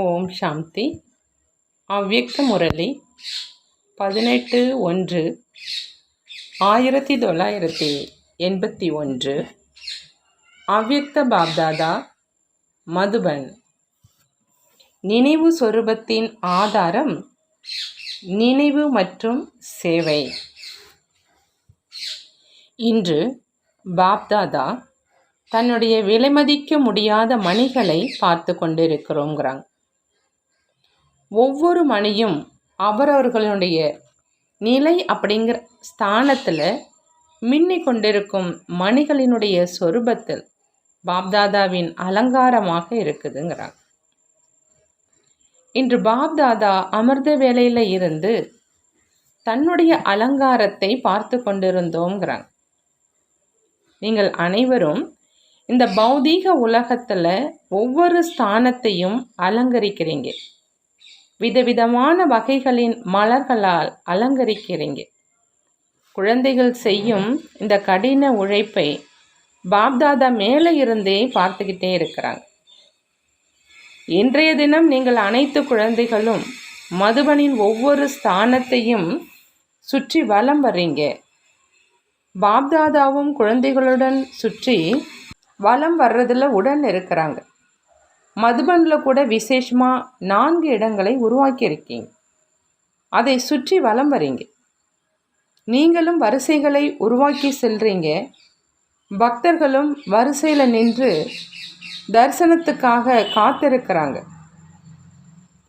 ஓம் சாந்தி. அவ்யக்த முரளி பதினெட்டு ஒன்று ஆயிரத்தி தொள்ளாயிரத்தி எண்பத்தி ஒன்று. அவ்வியக்த பாப்தாதா மதுபன். நினைவு சொரூபத்தின் ஆதாரம் நினைவு மற்றும் சேவை. இன்று பாப்தாதா தன்னுடைய விலைமதிக்க முடியாத மணிகளை பார்த்து கொண்டிருக்கிறோங்கிறாங்க. ஒவ்வொரு மணியும் அவரவர்களுடைய நிலை அப்படிங்கிற ஸ்தானத்தில் மின்னி கொண்டிருக்கும் மணிகளினுடைய சொரூபத்தில் பாப்தாதாவின் அலங்காரமாக இருக்குதுங்கிறாங்க. இன்று பாப்தாதா அமிர்த வேலையில் இருந்து தன்னுடைய அலங்காரத்தை பார்த்து கொண்டிருந்தோங்கிறாங்க. நீங்கள் அனைவரும் இந்த பௌதீக உலகத்தில் ஒவ்வொரு ஸ்தானத்தையும் அலங்கரிக்கிறீங்க. விதவிதமான வகைகளின் மலர்களால் அலங்கரிக்கிறீங்க. குழந்தைகள் செய்யும் இந்த கடின உழைப்பை பாப்தாதா மேலே இருந்தே பார்த்துக்கிட்டே இருக்கிறாங்க. இன்றைய தினம் நீங்கள் அனைத்து குழந்தைகளும் மதுபனின் ஒவ்வொரு ஸ்தானத்தையும் சுற்றி வலம் வர்றீங்க. பாப்தாதாவும் குழந்தைகளுடன் சுற்றி வலம் வர்றதில் உடன் இருக்கிறாங்க. மதுபனில் கூட விசேஷமாக நான்கு இடங்களை உருவாக்கியிருக்கீங்க. அதை சுற்றி வலம் வரீங்க. நீங்களும் வரிசைகளை உருவாக்கி செல்றீங்க. பக்தர்களும் வரிசையில் நின்று தரிசனத்துக்காக காத்திருக்கிறாங்க.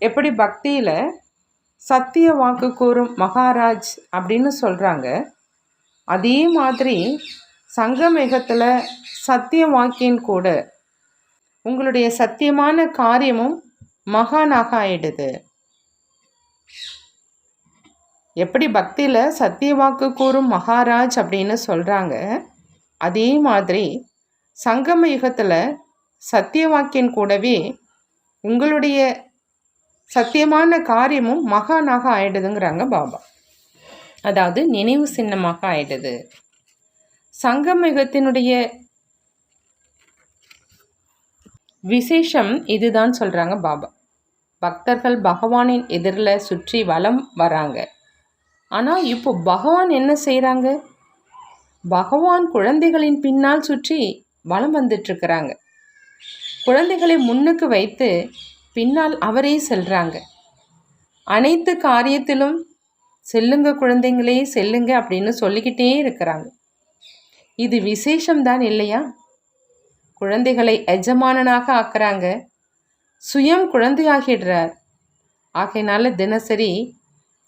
எப்படி பக்தியில் சத்திய வாக்கு கூறும் மகாராஜ் அப்படின்னு சொல்கிறாங்க அதே மாதிரி சங்கமேகத்தில் சத்திய வாக்கின் கூட உங்களுடைய சத்தியமான காரியமும் மகானாக ஆயிடுது. எப்படி பக்தியில் சத்திய வாக்கு கூறும் மகாராஜ் அப்படின்னு சொல்கிறாங்க அதே மாதிரி சங்கம யுகத்தில் சத்திய வாக்கின் கூடவே உங்களுடைய சத்தியமான காரியமும் மகானாக ஆயிடுதுங்கிறாங்க பாபா. அதாவது நினைவு சின்னமாக ஆயிடுது. சங்கம யுகத்தினுடைய விசேஷம் இதுதான் சொல்கிறாங்க பாபா. பக்தர்கள் பகவானின் எதிரில் சுற்றி வலம் வராங்க. ஆனால் இப்போ பகவான் என்ன செய்கிறாங்க பகவான் குழந்தைகளின் பின்னால் சுற்றி வலம் வந்துட்டுருக்கிறாங்க. குழந்தைகளை முன்னுக்கு வைத்து பின்னால் அவரே செல்கிறாங்க அனைத்து காரியத்திலும் செல்லுங்க குழந்தைங்களே செல்லுங்க அப்படின்னு சொல்லிக்கிட்டே இருக்கிறாங்க. இது விசேஷம்தான் இல்லையா? குழந்தைகளை எஜமானனாக ஆக்குறாங்க. சுயம் குழந்தையாகிடுறார். ஆகையினால தினசரி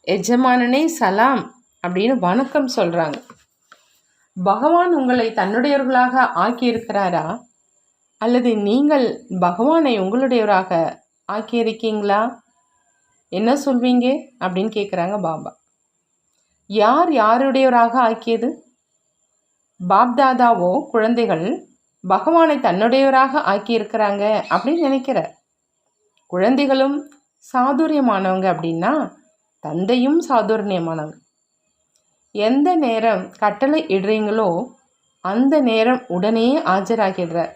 எஜமானனே சலாம் அப்படின்னு வணக்கம் சொல்கிறாங்க பகவான் உங்களை தன்னுடையவர்களாக ஆக்கியிருக்கிறாரா? அல்லது நீங்கள் பகவானை உங்களுடையவராக ஆக்கியிருக்கீங்களா? என்ன சொல்வீங்க? அப்படின்னு கேட்குறாங்க பாபா. யார் யாருடையவராக ஆக்கியது? பாப்தாதாவோ குழந்தைகள் பகவானை தன்னுடையவராக ஆக்கியிருக்கிறாங்க அப்படின்னு நினைக்கிறார். குழந்தைகளும் சாதுரியமானவங்க அப்படின்னா தந்தையும் சாதுரியமானவங்க எந்த நேரம் கட்டளை இடுறீங்களோ அந்த நேரம் உடனே ஆஜராகிடுறார்.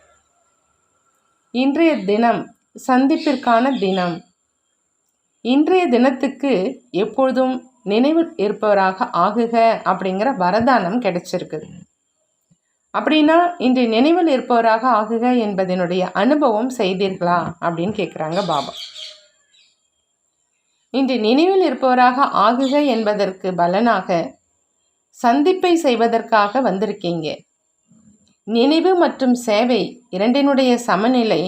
இன்றைய தினம் சந்திப்பிற்கான தினம். இன்றைய தினத்துக்கு எப்பொழுதும் நினைவில் இருப்பவராக ஆகுக அப்படிங்கிற வரதானம் கிடைச்சிருக்குது. அப்படின்னா இன்று நினைவில் இருப்பவராக ஆகுக என்பதனுடைய அனுபவம் செய்தீர்களா? அப்படின்னு கேட்குறாங்க பாபா. இன்று நினைவில் இருப்பவராக ஆகுக என்பதற்கு பலனாக சந்திப்பை செய்வதற்காக வந்திருக்கீங்க. நினைவு மற்றும் சேவை இரண்டினுடைய சமநிலை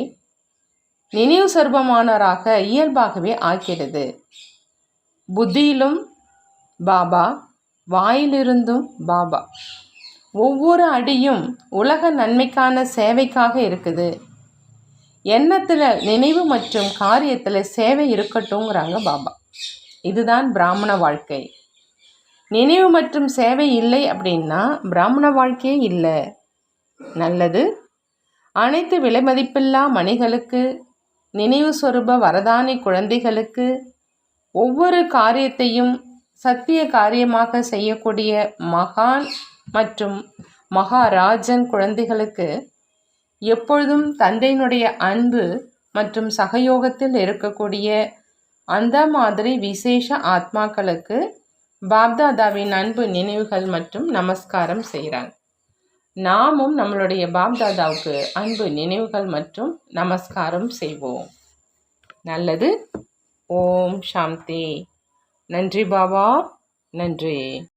நினைவு சர்வமானவராக இயல்பாகவே ஆக்கிறது புத்தியிலும் பாபா வாயிலிருந்தும் பாபா. ஒவ்வொரு அடியும் உலக நன்மைக்கான சேவைக்காக இருக்குது. எண்ணத்தில் நினைவு மற்றும் காரியத்தில் சேவை இருக்கட்டும்ங்கிறாங்க பாபா. இதுதான் பிராமண வாழ்க்கை. நினைவு மற்றும் சேவை இல்லை அப்படின்னா பிராமண வாழ்க்கையே இல்லை. நல்லது. அனைத்து விலைமதிப்பில்லா மணிகளுக்கு நினைவு சொருப வரதானி குழந்தைகளுக்கு ஒவ்வொரு காரியத்தையும் சத்திய காரியமாக செய்யக்கூடிய மகான் மற்றும் மகாராஜன் குழந்தைகளுக்கு எப்பொழுதும் தந்தையினுடைய அன்பு மற்றும் சகயோகத்தில் இருக்கக்கூடிய அந்த மாதிரி விசேஷ ஆத்மாக்களுக்கு பாப்தாதாவின் அன்பு நினைவுகள் மற்றும் நமஸ்காரம் செய்கிறாங்க நாமும் நம்மளுடைய பாப்தாதாவுக்கு அன்பு நினைவுகள் மற்றும் நமஸ்காரம் செய்வோம். நல்லது. ஓம் சாந்தி. நன்றி பாபா. நன்றி.